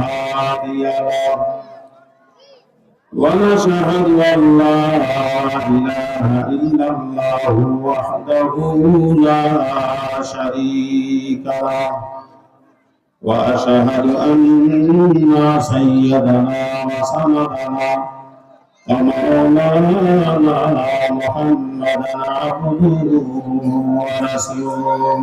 هادي له ونشهد أن لا إله إلا الله وحده لا شريك له. وأشهد أن سيدنا وسندنا ومولانا محمدا عبده ورسوله.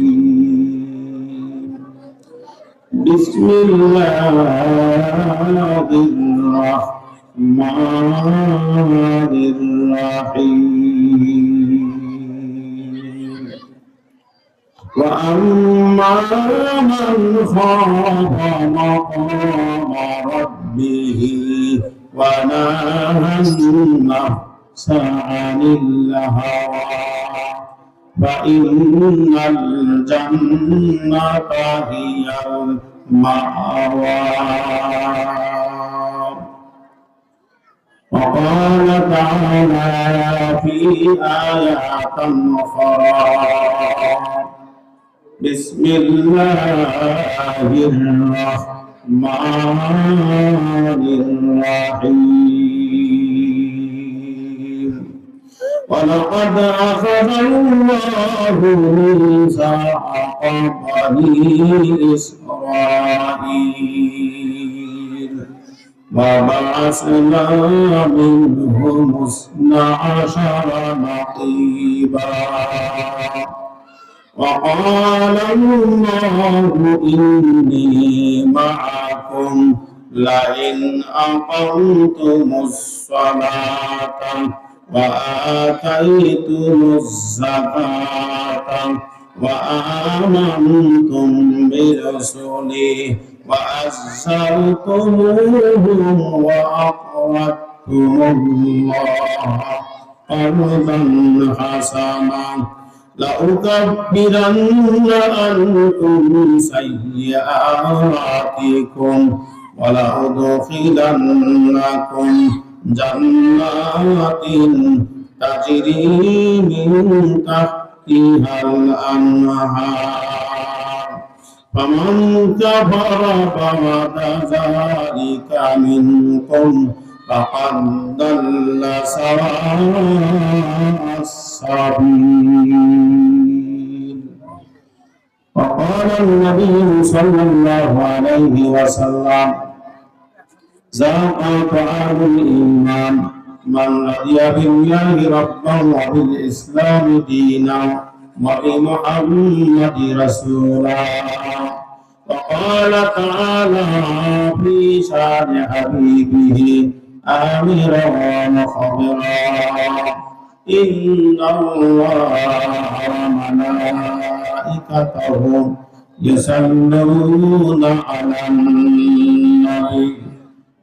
بسم الله الرحمن الرحيم. وأما من خاف مقام ربه ونهى النفس عن الهوى. فإن الجنة هي المأوى وقال تعالى في آيات أخرى بسم الله الرحمن الرحيم ولقد أخذ الله ميثاق بني إسرائيل. وبعثنا منهم اثنا عشر نقيبا. وقال الله إني معكم لئن أقمتم الصلاة وآتيتم الزكاة وآمنتم برسلي وأزرتموهم وأقرضتم الله قرضا حسنا لأكبرن عنكم سيئاتكم ولأدخلنكم جنات تجري من تحتها الأنهار فمن كفر بعد ذلك منكم فقد ضل سواء السبيل وقال النبي صلى الله عليه وسلم ذاق طعام الإيمان من رضي بالله ربا وبالإسلام دينا وبمحمد رسولا وقال تعالى في شان حبيبه آمرا ومخبرا إن الله وملائكته يصلون على النبي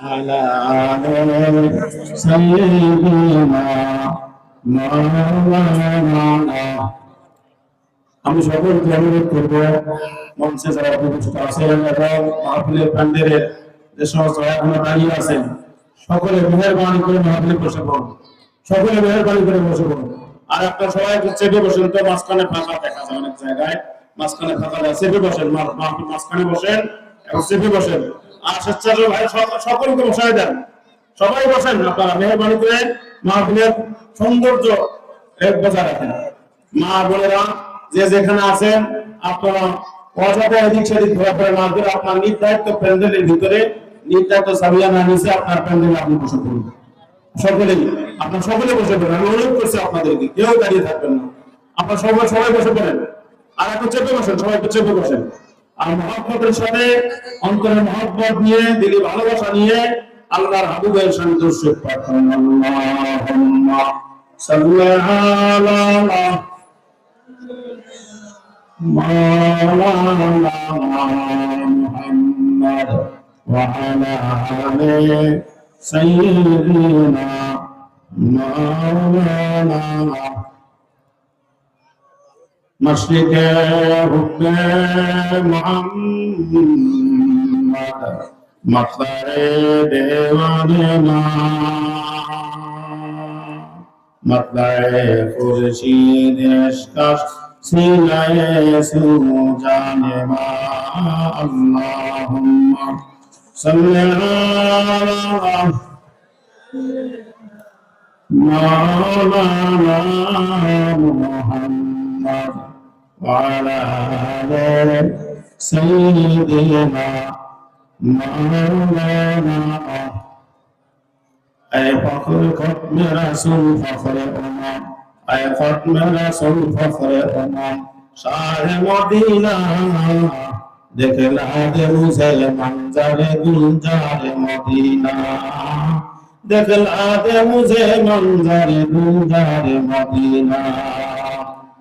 وعلى آل سيدنا مولانا আমি সকলকে অনুরোধ করবো মঞ্চে যারা উপস্থিত আছেন এবং মাহফিলের প্যান্ডেলের যে সমস্ত এখনো দাঁড়িয়ে আছেন সকলে মেহরবানি করে মাহফিলে বসে পড়ুন সকলে মেহরবানি করে বসে পড়ুন আর একটা সবাই চেপে বসেন তো মাঝখানে ফাঁকা দেখা যায় অনেক জায়গায় মাঝখানে ফাঁকা যায় চেপে বসেন মা- মাহফিল মাঝখানে বসেন এবং চেপে বসেন আর স্বেচ্ছাসেবক ভাই সকলকে বসায় দেন। সবাই বসেন, আপনারা মেহরবানি করে সৌন্দর্য বজায় রাখেন। মা বোনেরা, যে যেখানে আছেন, আপনারা আপনার সকলে বসে পড়েন। আপনাদেরকে, কেউ দাঁড়িয়ে না। আপনার সবাই সবাই বসে পড়েন। আর একটু চেপে বসেন, সবাই চেপে বসেন। আর মহাব্বতের সাথে অন্তরের মহাব্বত নিয়ে দিলি ভালোবাসা নিয়ে আল্লাহর হাবিবের সন্তোষ পাঠান مسجد حب محمد مقدر دیواننا مقدر خورشید اشکش سیلہ سو جانبا اللہم صلی اللہ مولانا محمد وعلى آل سيدنا مولانا أي فخر ختم رسول فخر أمم أي ختم رسول فخر أمم شاه مدينة দেখলা দেউসেল মঞ্জারে গুলজারে মদিনা দেখলা দেউসে মঞ্জারে গুলজারে মদিনা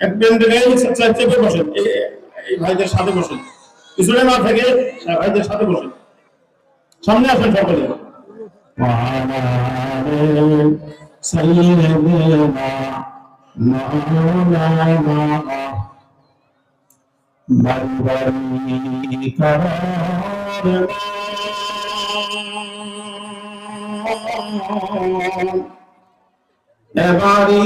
এক বেঞ্জের চেপে বসেন। এই ভাইদের সাথে বসেন। হ্যাঁ, ভাইদের সাথে বসেন। সামনে আসেন সকলে। এবারি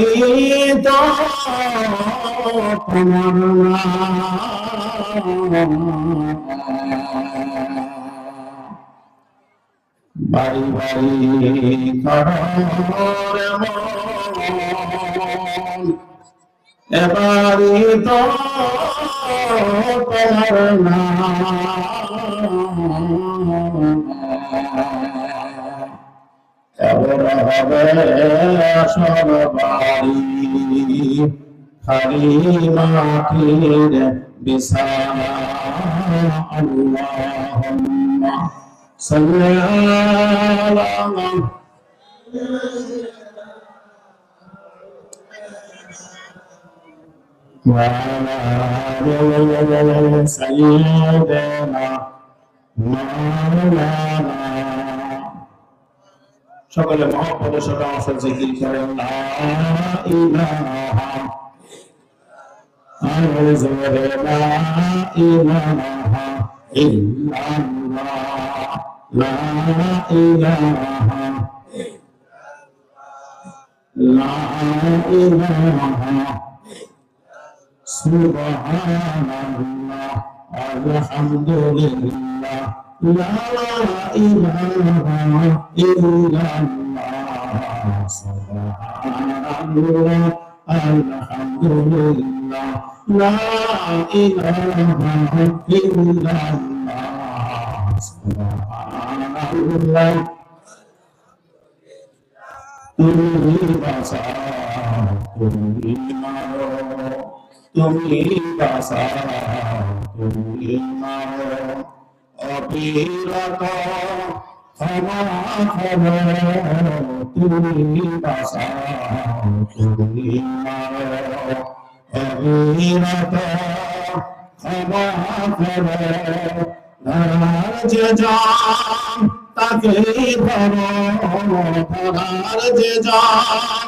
বাড়ি বাড়ি এবারি তো তোমার। এবার হবে সব বাড়ি খালি মাটির বিছানা আল্লাহুম্মা সাল্লি আলা وعلى آل سيدنا مولانا সকলে মহব্বতের সাথে সাথে জিকির করেন সুবহানাল্লাহ আলহামদুলিল্লাহ। لا إله إلا الله سبحان الله الحمد لله لا إله إلا الله سبحان الله তুমি বাঁচাও তুমি মারো তুমি বাঁচাও তুমি মারো অবিরত ক্ষমা তুমি তুমি ক্ষমা করো যে যান তাকে ধরো ধরার যে যান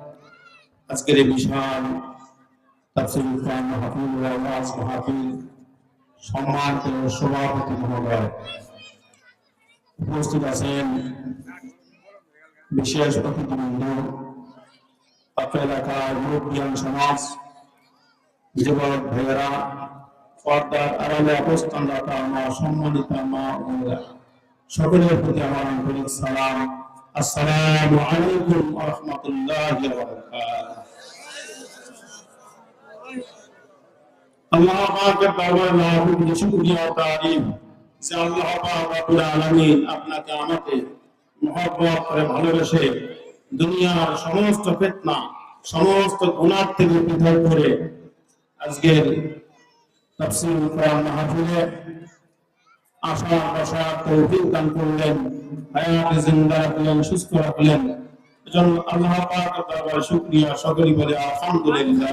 ওয়া ওয়াজ মাহফিল সম্মানিত সভাপতি মহোদয়, উপস্থিত আছেন বিশেষ অতিথিবৃন্দ অত্র এলাকার মুরব্বিয়ান সমাজ, যুবক ভাইয়েরা, পর্দার আড়ালে অবস্থানরত আমার সম্মানিত মা সকলের প্রতি আমার আন্তরিক সালাম। আসসালামু আলাইকুম ওয়া রাহমাতুল্লাহি ওয়া বারাকাতুহু। আল্লাহ পাকের দরবারে লাখ কোটি শুকরিয়া ও তারিফ যে আল্লাহ পাক রব্বুল আলামিন আপনাকে আমাকে মহব্বত করে ভালোবেসে দুনিয়ার সমস্ত ফিতনা, সমস্ত গুনাহ থেকে পৃথক করে আজকের তাফসীর কোরআন মাহফিলে আশা বসা তৌফিক দান করলেন। হায়াতে জিন্দা রাখলেন সুস্থ রাখলেন এজন্য আল্লাহ পাকের দরবারে শুকরিয়া সকলেই বলে আলহামদুলিল্লাহ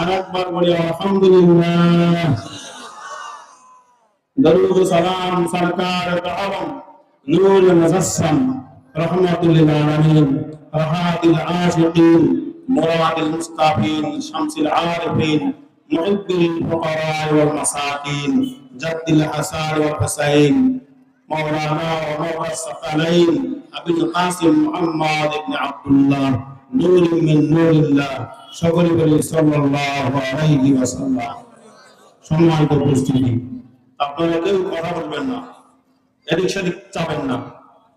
আরেকবার বলি আলহামদুলিল্লাহ দরুদ ও সালাম সরকার আলম নূর মুজাসসাম রহমাতুল আলামিন রাহাতুল আশিকিন মুরাদুল মুস্তাফিন শামসুল আরিফিন محب الفقراء والمساكين جد الحسن والحسين مولانا ومولى الثقلين ابي القاسم محمد بن عبد الله نور من نور الله সকলে বলি সাল্লাল্লাহু আলাইহি ওয়াসাল্লাম সম্মানিত উপস্থিতি আপনারা কেউ কথা বলবেন না এদিক সেদিক চাবেন না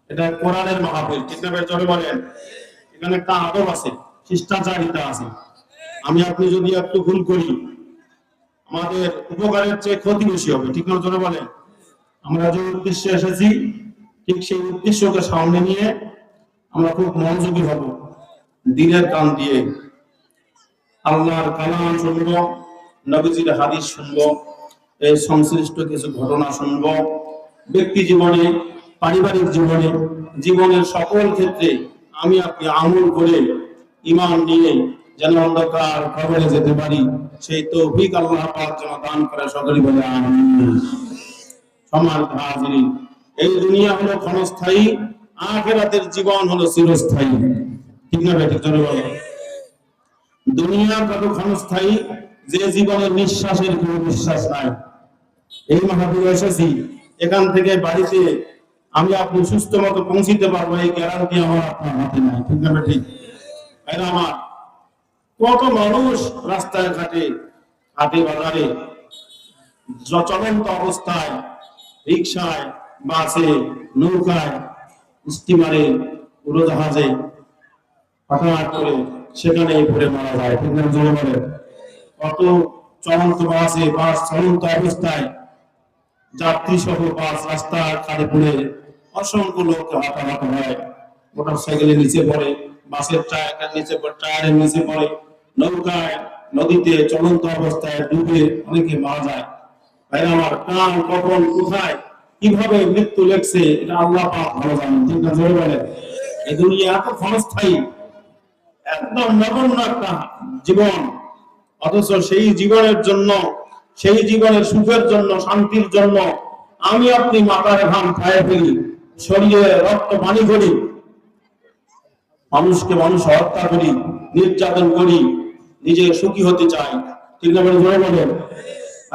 এটা কোরআনের মাহফিল ঠিক না ভাই জোরে বলেন এখানে একটা আদব আছে শিষ্টাচারিতা আছে আমি আপনি যদি একটু ভুল করি আমাদের উপকারের চেয়ে ক্ষতি বেশি হবে ঠিক না জোরে বলেন আমরা যে উদ্দেশ্যে এসেছি, ঠিক সেই উদ্দেশ্যকে সামনে নিয়ে আমরা খুব মনোযোগী হব। দিনের কান দিয়ে আল্লাহর কালাম শুনব, নবীজির হাদিস শুনব এই সংশ্লিষ্ট কিছু ঘটনা শুনব। ব্যক্তি জীবনে, পারিবারিক জীবনে, জীবনের সকল ক্ষেত্রে আমি আপনি আমল করে ইমান নিয়ে যেন অন্ধকার কবরে যেতে পারি, সেই তৌফিক আল্লাহ পাক যেন দান করে সকলে বলে আমিন। সম্মানিত হাজিরিন এই দুনিয়া হলো ক্ষণস্থায়ী, আখেরাতের জীবন হলো চিরস্থায়ী। ঠিক না বেঠিক জোরে বলো? দুনিয়া কত ক্ষণস্থায়ী, যে জীবনের নিঃশ্বাসের কোনো বিশ্বাস নাই। এই মহাপুরে এসেছি, এখান থেকে বাড়িতে আমি আপনি সুস্থ মতো পৌঁছিতে পারব, এই গ্যারান্টি আমার আপনার হাতে নাই। ঠিক না ঠিক আমার, কত মানুষ রাস্তায় ঘাটে, হাটে বাজারে চলন্ত অবস্থায় রিক্সায় বাসে, নৌকায়, স্টিমারে, উড়োজাহাজে হঠাৎ করে সেখানে পড়ে মারা যায়। কত চলন্ত বাসে, বাস চলন্ত অবস্থায় যাত্রী সহ বাস রাস্তা খাড়ে পড়ে অসংখ্য লোক হতাহত হয়। মোটর সাইকেলের নিচে পড়ে, বাসের টায়ারের নিচে পড়ে, টায়ারের নিচে পড়ে, নৌকায়, নদীতে চলন্ত অবস্থায় ডুবে অনেকে মারা যায়। কীভাবে মৃত্যু এটা আল্লাহ ভালো জানেন এই দুনিয়া এত ক্ষণস্থায়ী, একদম নগণ্য একটা জীবন। অথচ সেই জীবনের জন্য, সেই জীবনের সুখের জন্য, শান্তির জন্য আমি আপনি মাথার ঘাম খায় ফেলি, শরীরে রক্ত পানি করি, মানুষকে মানুষ হত্যা করি, নির্যাতন করি নিজে সুখী হতে চাই। ঠিক না বলে বলেন?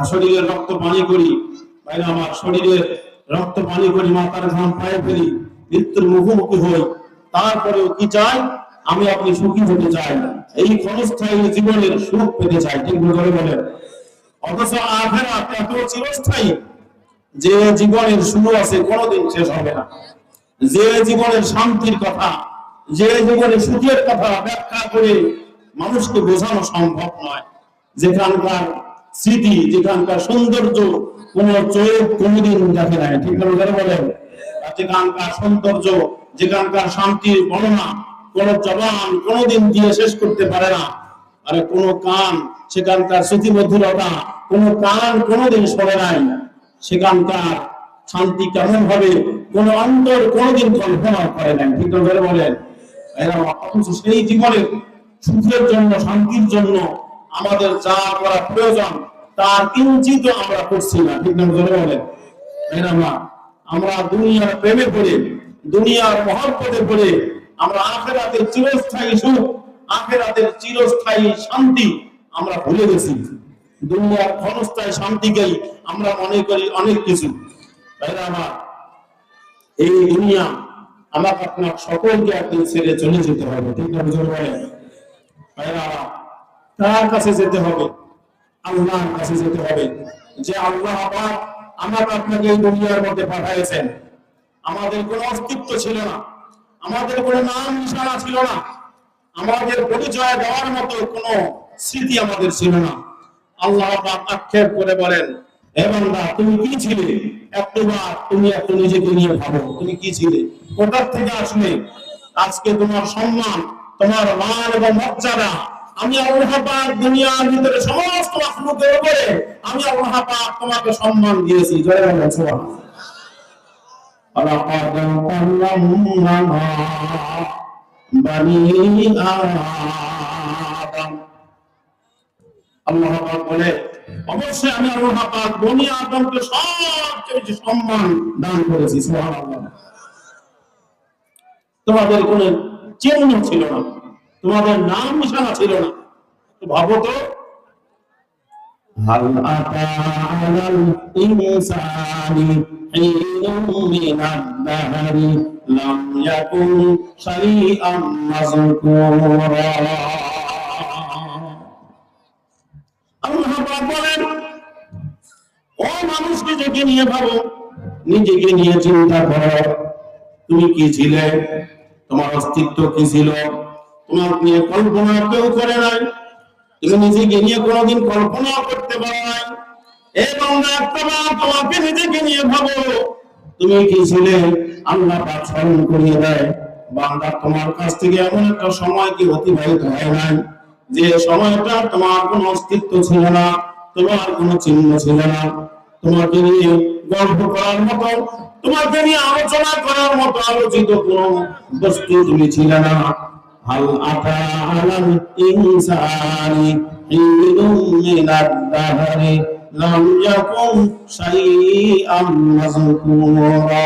শরীরের রক্ত পানি করি। বাইরে আমার শরীরের রক্ত পানি করি, মাথার ঘাম পায়ে ফেলি, মৃত্যুর মুখোমুখি হই। তারপরেও কি চাই? আমি আপনি সুখী হতে চাই। এই ক্ষণস্থায়ী জীবনের সুখ পেতে চাই। ঠিক করে বলেন অথচ আখেরাত এত চিরস্থায়ী যে জীবনের শুরু আছে, কোনোদিন শেষ হবে না। যে জীবনের শান্তির কথা, যে জীবনের সুখের কথা ব্যাখ্যা করে মানুষকে বোঝানো সম্ভব নয়। যেখানকার স্মৃতি যেখানকার সৌন্দর্য, কোন চোখ কোনোদিন দেখে নাই। ঠিক না বলেন। যেখানকার সৌন্দর্য যেখানকার শান্তির বর্ণনা, কোন জবান কোনোদিন দিয়ে শেষ করতে পারে না। আরে কোন কান সেখানকার স্মৃতি মধুরতা কোন কান কোনোদিন শোনে নাই। সেখানকার শান্তি কেমন হবে, কোন অন্তর কোনদিন কল্পনা করে নাই। ঠিক করে বলেন। সেই জীবনের সুখের জন্য, শান্তির জন্য আমাদের যা করা প্রয়োজন, তার কিঞ্চিত আমরা করছি না। ঠিক না বলেন। আমরা দুনিয়ার প্রেমে পড়ে, দুনিয়ার মহব্বতে পড়ে, আমরা আখেরাতের চিরস্থায়ী সুখ, আখেরাতের চিরস্থায়ী শান্তি আমরা ভুলে গেছি। দুনিয়ার ক্ষণস্থায়ী শান্তিকেই আমরা মনে করি অনেক কিছু। এই দুনিয়া আমাকে আপনার সকলকে একদিন ছেড়ে চলে যেতে হবে। ঠিক না বুঝতে পারেন কার কাছে যেতে হবে। আল্লাহর কাছে যেতে হবে। যে আল্লাহ আবার আমাকে আপনাকে দুনিয়ার মধ্যে পাঠাইছেন আমাদের কোনো অস্তিত্ব ছিল না। আমাদের কোনো নাম নিশানা ছিল না। আমাদের পরিচয় দেওয়ার মতো কোনো স্মৃতি আমাদের ছিল না। আল্লাহ আক্ষেপ করে বলেন বান্দা, তুমি কি ছিলে? একবার তুমি একটু নিজেকে নিয়ে ভাবো, তুমি কি ছিলে? কোথার থেকে আসলে? আজকে তোমার সম্মান, তোমার মান এবং মর্যাদা আমি আল্লাহ পাক দুনিয়ার ভিতরে সমস্ত মাখলুকের উপরে আমি আল্লাহ পাক তোমাকে সম্মান দিয়েছি জয় বলেন সুবহানাল্লাহ ولقد كرمنا بني آدم আল্লাহ পাক বলে অবশ্যই আমি আল্লাহ পাক বনি আদমকে সবচেয়ে বেশি সম্মান দান করেছি সুবহানাল্লাহ তোমাদের কোনো চিহ্ন ছিল না তোমাদের নাম নিশানা ছিল না তো ভাবো তো هل أتى على الإنسان حين من الدهر لم يكن شيئا مذكورا আল্লাহ পাক বলেন ও মানুষ নিজেকে নিয়ে ভাবো নিজেকে নিয়ে চিন্তা করো তুমি কি ছিলে তোমার অস্তিত্ব কি ছিল তোমার কল্পনা কেউ করে নাই। তুমি নিজেকে নিয়ে কোনোদিন কল্পনা করতে পারো নাই। এবং তোমাকে নিজেকে নিয়ে ভাবো। তুমি কি ছিলে? আল্লাহ পাক স্মরণ করিয়ে দেয়, বান্দা, তোমার কাছ থেকে এমন একটা সময় কি অতিবাহিত হয় নাই, যে সময়টা তোমার কোনো অস্তিত্ব ছিল না, তোমার কোনো চিহ্ন ছিল না। তোমাকে নিয়ে গল্প করার মতো, তোমাকে নিয়ে আলোচনা করার মতো আলোচিত কোন বস্তু তুমি ছিলে না। হাল আতা আলাল ইনসানি হিনুম মিনাদ দাহরি লাম ইয়াকুন শাইআম মাযকুরা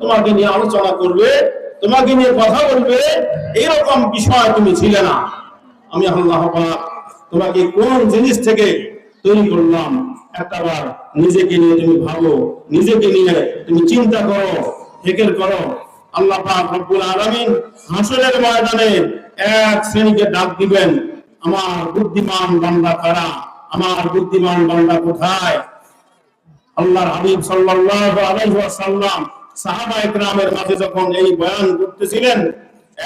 তোমাকে নিয়ে আলোচনা করবে, তোমাকে নিয়ে কথা বলবে, এরকম বিষয় তুমি ছিলে না। আমি আল্লাহ তোমাকে কোন জিনিস থেকে তৈরি করলাম একটাবার নিজেকে নিয়ে তুমি ভাবো, নিজেকে নিয়ে তুমি চিন্তা করো ফিকির করো। আল্লাহ রব্বুল ময়দানে এক শ্রেণীকে ডাক দিবেন, আমার বুদ্ধিমান বান্দা কারা? আমার বুদ্ধিমান বান্দা কোথায়? আল্লাহর হাবিব সাল্লাল্লাহু আলাইহি ওয়াসাল্লাম সাহাবা মাঝে যখন এই বয়ান করতেছিলেন,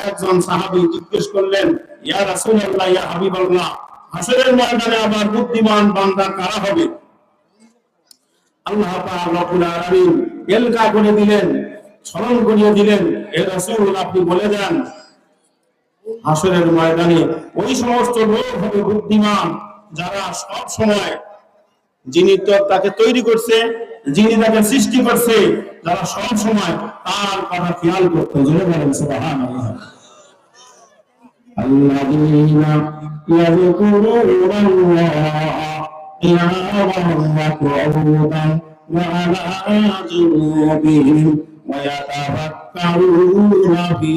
একজন সাহাবী জিজ্ঞেস করলেন, ইয়া রাসূলুল্লাহ, ইয়া হাবিবাল্লাহ, হাসরের ময়দানে আবার বুদ্ধিমান বান্দা কারা হবে? আল্লাহ পাক রব্বুল আলামিন এলকা দিলেন স্মরণ করিয়ে দিলেন হে রাসূল আপনি বলে দেন হাসরের ময়দানে ওই সমস্ত লোক হবে বুদ্ধিমান যারা সব সময় যিনি তো তাকে তৈরি করছে যিনি তাকে সৃষ্টি করছে যারা সব সময় তার কথা খেয়াল করতে জোরে বলেন সুবহানাল্লাহ الذين يذكرون الله قياما وقعودا وعلى جنوبهم ويتفكرون في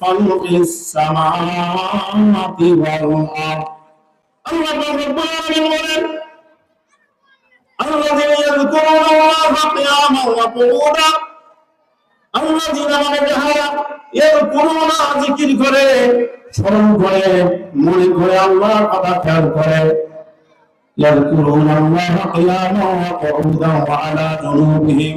خلق السماوات والأرض الله رب العالمين الذين يذكرون الله قياما وقعودا الذين من যাহারা يذكرون জিকির করে স্মরণ করে মনে করে আল্লাহর কথা খেয়াল করে يذكرون الله قياما وقعودا وعلى جنوبهم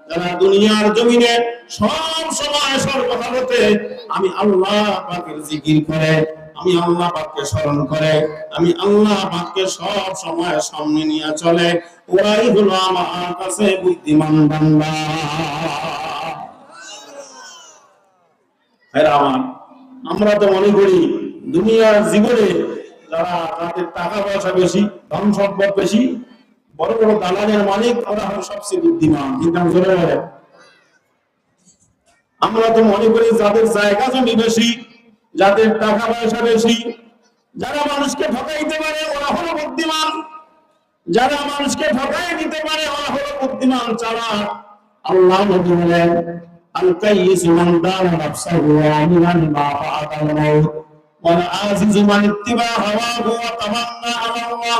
যারা দুনিয়ার জমিনে সব সময় সর্বহালতে আমি আল্লাহ পাকের জিকির করে, আমি আল্লাহ পাককে স্মরণ করে, আমি আল্লাহ পাককে সব সময় সামনে নিয়ে চলে, ওরাই হলো আমার কাছে বুদ্ধিমান বান্দা। আমার আমরা তো মনে করি দুনিয়ার জীবনে যারা তাদের টাকা পয়সা বেশি, ধন সম্পদ বেশি বড় বড় দালালের মালিক, ওরা হলো সবচেয়ে বুদ্ধিমান। কিন্তু আমি আমরা তো মনে করি যাদের জায়গা জমি বেশি, যাদের টাকা পয়সা বেশি, যারা মানুষকে ঠকাইতে পারে, ওরা হলো বুদ্ধিমান। যারা মানুষকে ঠকাই দিতে পারে, ওরা হলো বুদ্ধিমান ছাড়া আল্লাহ নবী বলেন আল কাইয়িস মান দানা নাফসাহু আমিনান মা ফাআতাল মাউত। ওয়াল আজিজ মান ইত্তিবা হাওয়াহু ওয়া আল্লাহ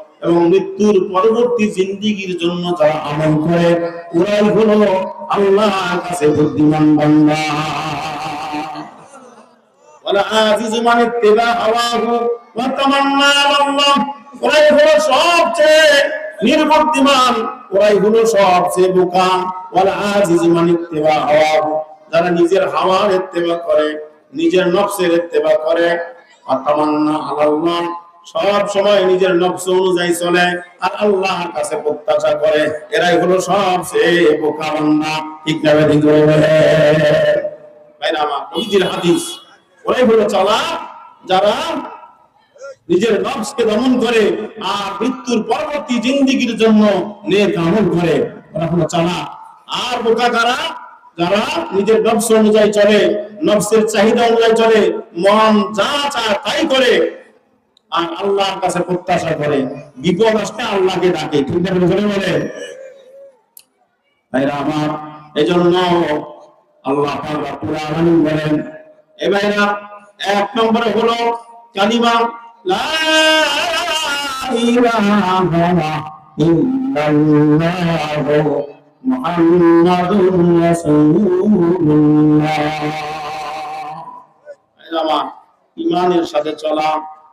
এবং মৃত্যুর পরবর্তী জিন্দিগির জন্য যারা আমল করে। ওরাই হলো আল্লাহর কাছে বুদ্ধিমান বান্দা। মান তামান্না আলা আল্লাহ। ওরাই হলো সবচেয়ে নির্বুদ্ধিমান ওরাই হলো সবচেয়ে বোকা। ওয়ালা আজিজু মান ইত্তিবা হাওয়াহু। যারা নিজের হাওয়ার ইত্তেবা করে, নিজের নফসের করে। ওয়া তামান্না আলা আল্লাহ। সব সময় নিজের নফস অনুযায়ী চলে আর আল্লাহর কাছে প্রত্যাশা করে। এরাই হলো সবচেয়ে বোকা বান্দা। ঠিক না ঠিক করে ভাইরা আমার নবীজির হাদিস। ওরাই হলো চালা যারা নিজের নফসকে দমন করে আর মৃত্যুর পরবর্তী জিন্দিগির জন্য নেক আমল করে। ওরা হলো চালা আর বোকা কারা? যারা নিজের নফস অনুযায়ী চলে নফসের চাহিদা অনুযায়ী চলে মন যা চায় তাই করে। আর আল্লাহর কাছে প্রত্যাশা করে। বিপদ আসলে আল্লাহকে ডাকে। বলে ভাইরা আমার, এজন্য আল্লাহ বলেন, এ ভাইরা, এক নম্বরে হলো কালিমা ইমানের সাথে চলা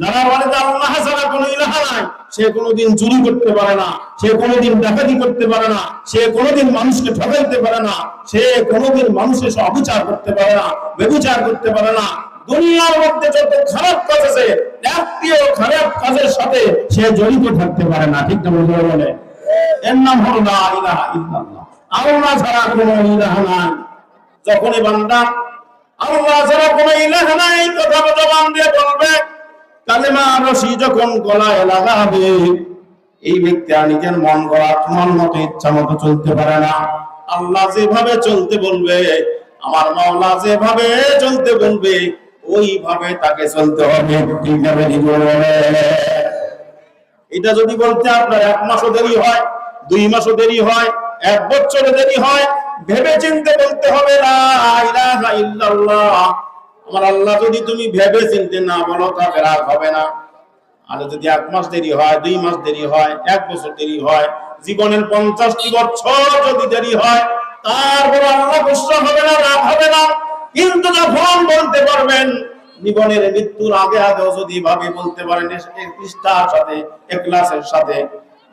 যারা যে আল্লাহ ছাড়া কোনো ইলাহা নাই। সে কোনোদিন চুরি করতে পারে না, সে কোনোদিন ডাকাতি করতে পারে না, সে কোনোদিন মানুষকে ঠকাইতে পারে না, সে কোনোদিন মানুষের অবিচার করতে পারে না বেবিচার করতে পারে না। দুনিয়ার মধ্যে যত খারাপ কাজ আছে একটিও খারাপ কাজের সাথে সে জড়িত থাকতে পারে না। ঠিক না বলে? এর নাম হলো লা ইলাহা ইল্লাল্লাহ। আল্লাহ ছাড়া কোনো ইলাহা নাই। যখনই বান্দা আল্লাহ ছাড়া কোনো ইলাহা নাই কথা জবান দিয়ে বলবে কালেমা রশি যখন গলায় লাগাবে, এই ব্যক্তি আর নিজের মন মতো ইচ্ছা মতো চলতে পারে না। আল্লাহ যেভাবে চলতে বলবে, আমার মাওলা যেভাবে চলতে বলবে, ওইভাবে তাকে চলতে হবে এটা যদি বলতে আপনার এক মাসও দেরি হয়, দুই মাসও দেরি হয়, এক বছরে দেরি হয় ভেবে চিনতে বলতে হবে ইল্লাল্লাহ। আমার আল্লাহ যদি তুমি ভেবে চিনতে না বলো তাহলে রাগ হবে না। আর যদি এক মাস দেরি হয়, দুই মাস দেরি হয়, এক বছর দেরি হয়, জীবনের পঞ্চাশটি বছর যদি দেরি হয়, তারপর আল্লাহ গুসা হবে না, রাগ হবে না। কিন্তু যখন বলতে পারবেন, জীবনের মৃত্যুর আগে আগেও যদি ভাবে বলতে পারেন নিষ্ঠার সাথে একলাসের সাথে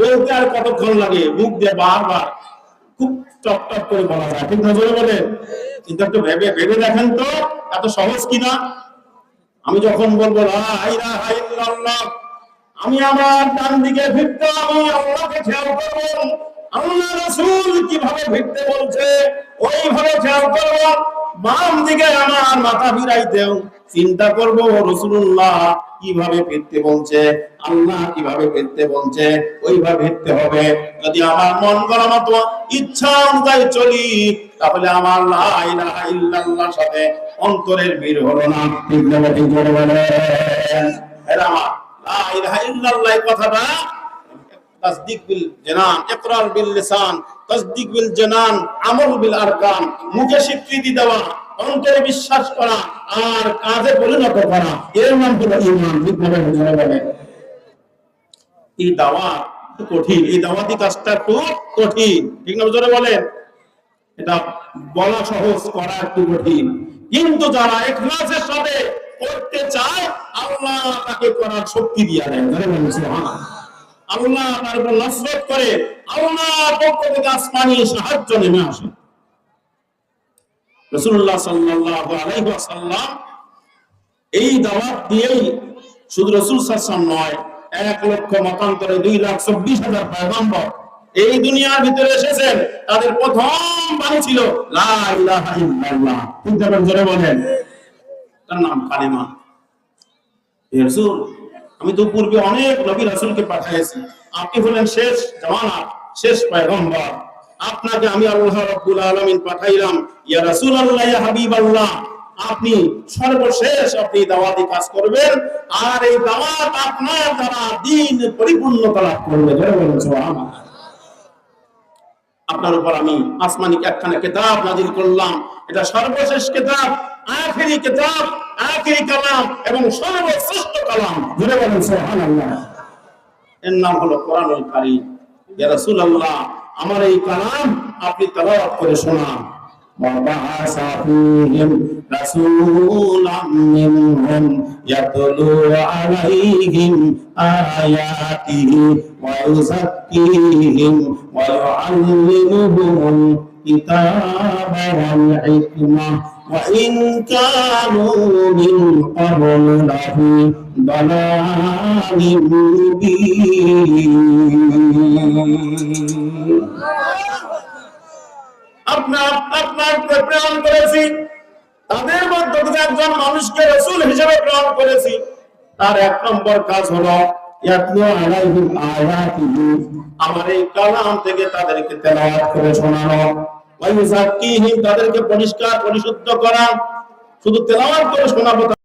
বলতে আর কতক্ষণ লাগে? মুখ দিয়ে বারবার খুব টপ টপ করে বলা যায়। ঠিক নজরে বলে কিন্তু একটু ভেবে ভেবে দেখেন তো, এত সহজ কিনা আমি যখন বলব আমি আমার ডান দিকে ফিরতে আমি আল্লাহকে খেয়াল আল্লাহ রাসূল কীভাবে ফিরতে বলছে, ওইভাবে খেয়াল করব। বাম দিকে আমার মাথা ফিরাইতেও চিন্তা করব রসুল্লাহ কীভাবে ফিরতে বলছে, আল্লাহ কীভাবে ফিরতে বলছে, ওইভাবে ফিরতে হবে। যদি আমার মন করা মতো ইচ্ছা অনুযায়ী চলি, তাহলে আমার লা সাথে অন্তরের বীর হলো না। ঠিক এই কথাটা, তাসদিক বিল জানান তাসদিক বিল আমল বিল আরকান, মুখে স্বীকৃতি দেওয়া, অন্তরে বিশ্বাস করা, আর কাজে পরিণত করা। এর নাম বলে এই দাওয়া কঠিন। এই দাওয়াতি কাজটা একটু কঠিন। ঠিক না বুঝানো বলেন। এটা বলা সহজ, করা একটু কঠিন। কিন্তু যারা ইখলাসের সাথে করতে চায়, আল্লাহ তাকে করার শক্তি দিয়ে সুবহানাল্লাহ। আল্লাহ তার উপর নসরত করে আল্লাহ পক্ষ থেকে আসমানি সাহায্য নেমে আসে। এই দাওয়াত দিয়েই শুধু রাসূল নয়, এক লক্ষ মতান্তরে দুই লাখ চব্বিশ হাজার পয়গম্বর এই দুনিয়ার ভিতরে এসেছেন, তাদের প্রথম বাণী ছিল জোরে বলেন। তার নাম কালিমা। আমি তো পূর্বে অনেক নবী রাসূলকে পাঠিয়েছি। আপনি হলেন শেষ জামানা, শেষ পয়গম্বর। আপনাকে আমি আল্লাহ রাব্বুল আলামিন পাঠাইলাম, ইয়া রাসূলুল্লাহ, ইয়া হাবিবাল্লাহ, আপনি সর্বশেষ আপনি দাওয়াতি কাজ করবেন, আর এই দাওয়াত আপনার দ্বারা দিন পরিপূর্ণতা লাভ করবে। আপনার উপর আমি আসমানি একখানা কিতাব নাজিল করলাম। এটা সর্বশেষ কিতাব। আখেরি কিতাব আখেরি কালাম এবং সর্বশ্রেষ্ঠ কালাম জুড়ে বলেন সুবহানাল্লাহ এর নাম হলো কোরআনুল কারীম ইয়া রাসূলুল্লাহ আমার এই কালাম আপনি তেলাওয়াত করে শোনান وبعث فيهم رسولا منهم يتلو عليهم آياته ويزكيهم ويعلمهم الكتاب والحكمة وإن كانوا من قبل لفي ضلال مبين আপনার আপনার প্রেরণ করেছি তাদের মধ্য থেকে একজন মানুষকে রসুল হিসেবে প্রেরণ করেছি তার এক নম্বর কাজ হলো ইয়াতলু আলাইহিম আয়াতিহি আমার এই থেকে তাদেরকে করে তাদেরকে পরিষ্কার পরিশুদ্ধ করা। শুধু তেলাওয়াত করে শোনাবো